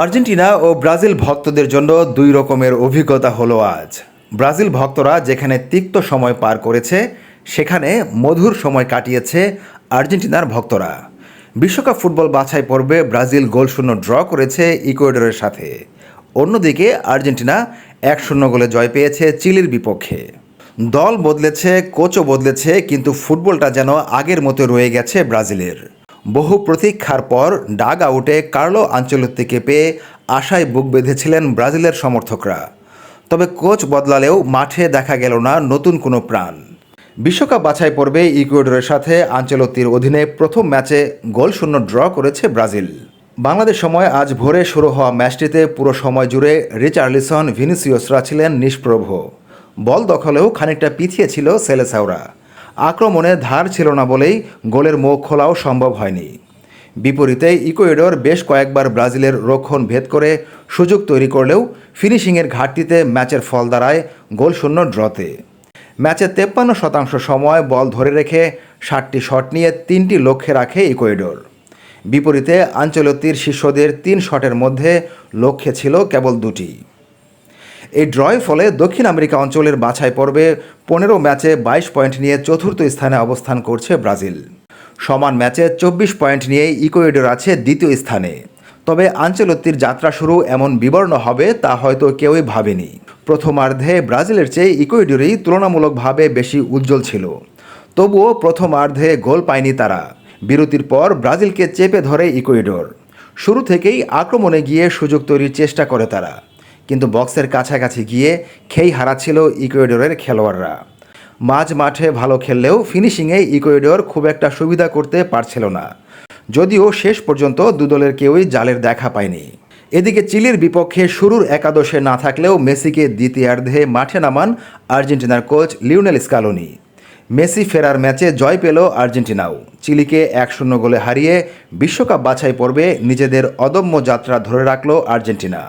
Argentina ও Brazil ভক্তদের জন্য দুই রকমের অভিজ্ঞতা হলো আজ। ব্রাজিল ভক্তরা যেখানে তিক্ত সময় পার করেছে, সেখানে মধুর সময় কাটিয়েছে আর্জেন্টিনার ভক্তরা। বিশ্বকাপ ফুটবল বাছাই পর্বে ব্রাজিল গোল শূন্য ড্র করেছে ইকুয়েডরের সাথে। অন্যদিকে আর্জেন্টিনা এক শূন্য গোলে জয় পেয়েছে চিলির বিপক্ষে। দল বদলেছে, কোচও বদলেছে, কিন্তু ফুটবলটা যেন আগের মতো রয়ে গেছে ব্রাজিলের। বহু প্রতীক্ষার পর ডাগ আউটে কার্লো আঞ্চলত্তিকে পেয়ে আশায় বুক বেঁধেছিলেন ব্রাজিলের সমর্থকরা। তবে কোচ বদলালেও মাঠে দেখা গেল না নতুন কোনো প্রাণ। বিশ্বকাপ বাছাই পর্বে ইকুয়েডরের সাথে আঞ্চলত্তির অধীনে প্রথম ম্যাচে গোল শূন্য ড্র করেছে ব্রাজিল। বাংলাদেশ সময় আজ ভোরে শুরু হওয়া ম্যাচটিতে পুরো সময় জুড়ে রিচার্লিসন ভিনিসিয়াসরা ছিলেন নিষ্প্রভ। বল দখলেও খানিকটা পিছিয়ে ছিল সেলেসাওরা। আক্রমণে ধার ছিল না বলেই গোলের মুখ খোলাও সম্ভব হয়নি। বিপরীতে ইকুয়েডর বেশ কয়েকবার ব্রাজিলের রক্ষণ ভেদ করে সুযোগ তৈরি করলেও ফিনিশিংয়ের ঘাটতিতে ম্যাচের ফল দাঁড়ায় গোল শূন্য ড্রতে। ম্যাচে তেপ্পান্ন শতাংশ সময় বল ধরে রেখে ষাটটি শট নিয়ে তিনটি লক্ষ্যে রাখে ইকুয়েডর। বিপরীতে আঞ্চলতির শিষ্যদের তিন শটের মধ্যে লক্ষ্যে ছিল কেবল দুটি। এই ড্রয়ের ফলে দক্ষিণ আমেরিকা অঞ্চলের বাছাই পর্বে পনেরো ম্যাচে বাইশ পয়েন্ট নিয়ে চতুর্থ স্থানে অবস্থান করছে ব্রাজিল। সমান ম্যাচে চব্বিশ পয়েন্ট নিয়ে ইকুয়েডর আছে দ্বিতীয় স্থানে। তবে আঞ্চলত্তির যাত্রা শুরু এমন বিবর্ণ হবে তা হয়তো কেউই ভাবেনি। প্রথমার্ধে ব্রাজিলের চেয়ে ইকুয়েডরই তুলনামূলকভাবে বেশি উজ্জ্বল ছিল। তবুও প্রথমার্ধে গোল পায়নি তারা। বিরতির পর ব্রাজিলকে চেপে ধরে ইকুয়েডর। শুরু থেকেই আক্রমণে গিয়ে সুযোগ তৈরির চেষ্টা করে তারা। কিন্তু বক্সের কাছাকাছি গিয়ে খেই হারাচ্ছিল ইকুয়েডরের খেলোয়াড়রা। মাঝ মাঠে ভালো খেললেও ফিনিশিংয়ে ইকুয়েডর খুব একটা সুবিধা করতে পারছিল না। যদিও শেষ পর্যন্ত দুদলের কেউই জালের দেখা পায়নি। এদিকে চিলির বিপক্ষে শুরুর একাদশে না থাকলেও মেসিকে দ্বিতীয়ার্ধে মাঠে নামান আর্জেন্টিনার কোচ লিওনেল স্কালোনি। মেসি ফেরার ম্যাচে জয় পেল আর্জেন্টিনাও। চিলিকে এক শূন্য গোলে হারিয়ে বিশ্বকাপ বাছাই পর্বে নিজেদের অদম্য যাত্রা ধরে রাখল আর্জেন্টিনা।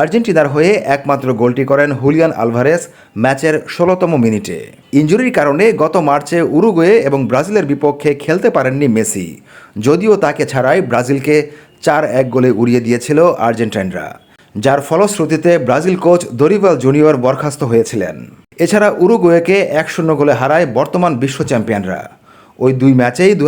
আর্জেন্টিনার হয়ে একমাত্র গোলটি করেন হুলিয়ান আলভারেস ম্যাচের ষোলোতম মিনিটে। ইঞ্জুরির কারণে গত মার্চে উরুগুয়ে এবং ব্রাজিলের বিপক্ষে খেলতে পারেননি মেসি। যদিও তাকে ছাড়াই ব্রাজিলকে চার এক গোলে উড়িয়ে দিয়েছিল আর্জেন্টাইনরা, যার ফলশ্রুতিতে ব্রাজিল কোচ দরিভাল জুনিয়র বরখাস্ত হয়েছিলেন। এছাড়া উরুগুয়েকে এক শূন্য গোলে হারায় বর্তমান বিশ্ব চ্যাম্পিয়নরা। ওই দুই ম্যাচেই দু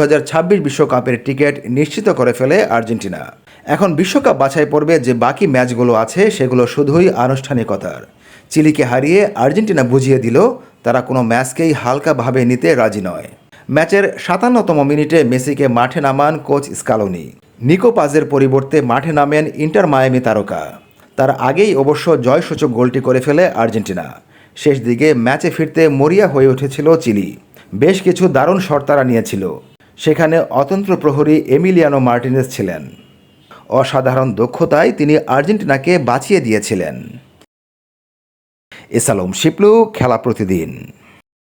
বিশ্বকাপের টিকিট নিশ্চিত করে ফেলে আর্জেন্টিনা। এখন বিশ্বকাপ বাছাই পর্বে যে বাকি ম্যাচগুলো আছে, সেগুলো শুধুই আনুষ্ঠানিকতার। চিলিকে হারিয়ে আর্জেন্টিনা বুঝিয়ে দিল, তারা কোনো ম্যাচকেই হালকাভাবে নিতে রাজি নয়। ম্যাচের সাতান্নতম মিনিটে মেসিকে মাঠে নামান কোচ স্কালোনি। নিকো পাজের পরিবর্তে মাঠে নামেন ইন্টার মায়ামি তারকা। তার আগেই অবশ্য জয়সূচক গোলটি করে ফেলে আর্জেন্টিনা। শেষ দিকে ম্যাচে ফিরতে মরিয়া হয়ে উঠেছিল চিলি। বেশ কিছু দারুণ শর্তারা নিয়েছিল। সেখানে অতন্ত্র প্রহরী এমিলিয়ানো মার্টিনেস ছিলেন। অসাধারণ দক্ষতায় তিনি আর্জেন্টিনাকে বাঁচিয়ে দিয়েছিলেন। এসালম শিপলু খেলা প্রতিদিন।